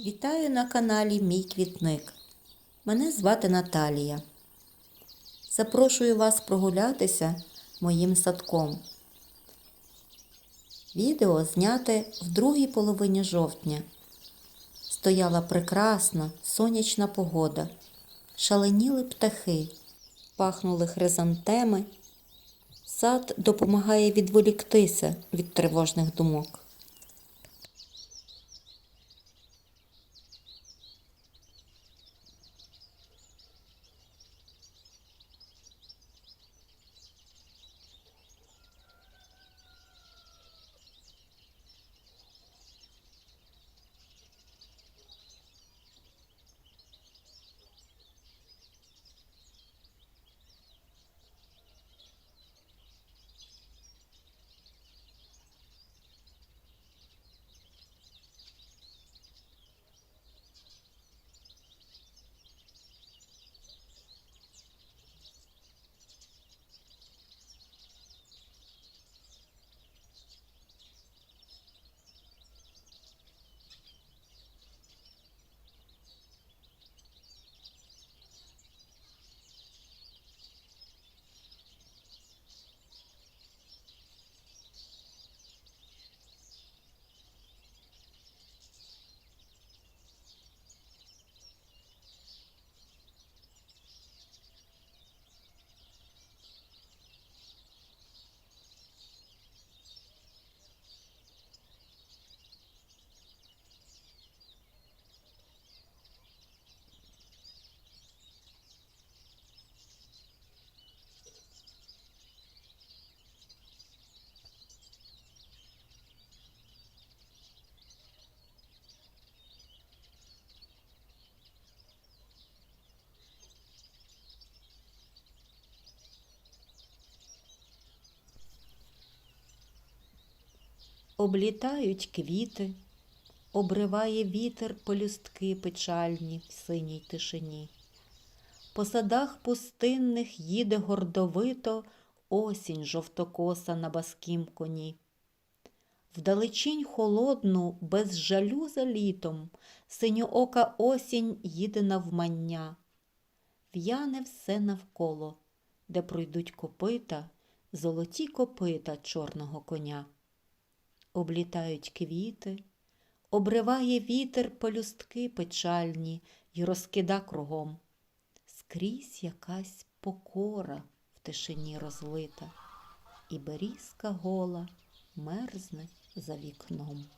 Вітаю на каналі Мій Квітник. Мене звати Наталія. Запрошую вас прогулятися моїм садком. Відео зняте в другій половині жовтня. Стояла прекрасна сонячна погода. Шаленіли птахи, пахнули хризантеми. Сад допомагає відволіктися від тривожних думок. Облітають квіти, обриває вітер полюстки печальні в синій тишині. По садах пустинних їде гордовито осінь жовтокоса на баскім коні. Вдалечінь холодну, без жалю за літом, синьоока осінь їде навмання. В'яне все навколо, де пройдуть копита, золоті копита чорного коня облітають квіти, обриває вітер полюстки печальні й розкида кругом. Скрізь якась покора в тишині розлита, і берізка гола мерзне за вікном.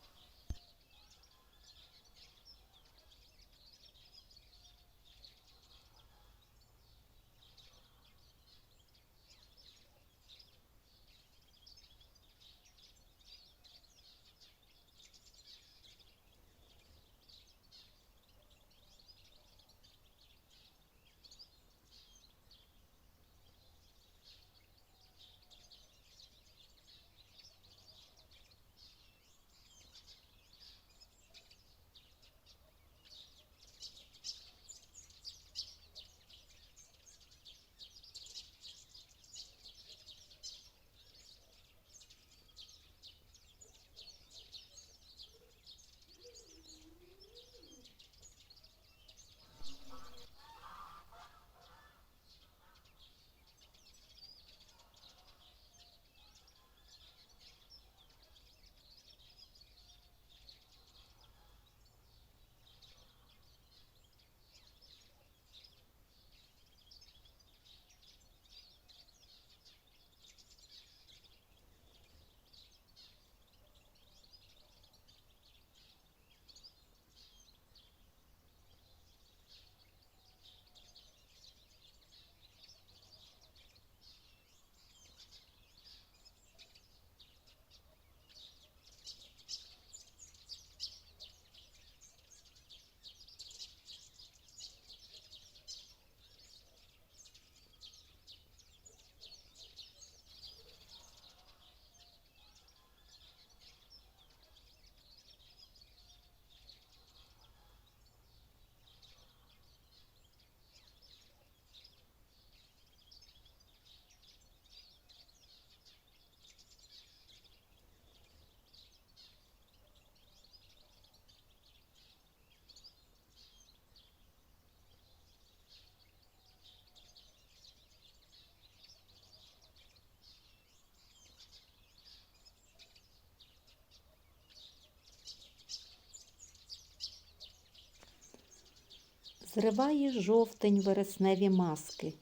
Зриває жовтень вересневі маски,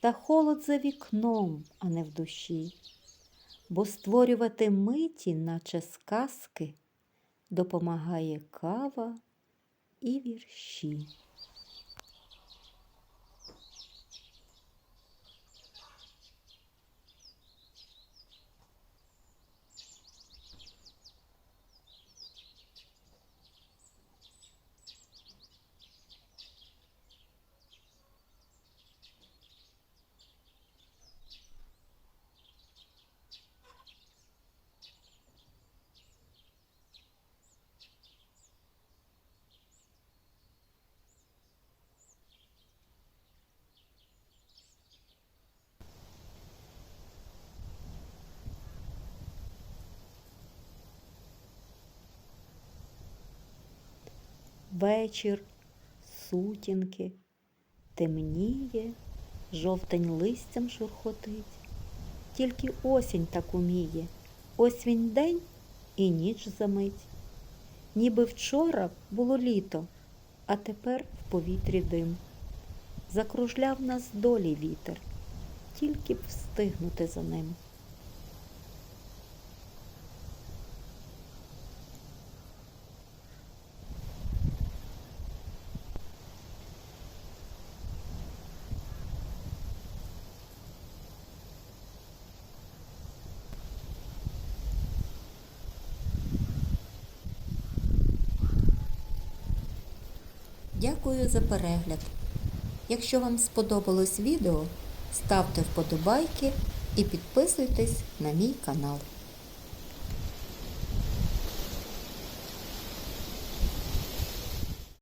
та холод за вікном, а не в душі, бо створювати миті, наче сказки, допомагає кава і вірші. Вечір, сутінки, темніє, жовтень листям шурхотить. Тільки осінь так уміє. Ось він день і ніч замить. Ніби вчора було літо, а тепер в повітрі дим. Закружляв нас долі вітер, тільки б встигнути за ним. Дякую за перегляд. Якщо вам сподобалось відео, ставте вподобайки і підписуйтесь на мій канал.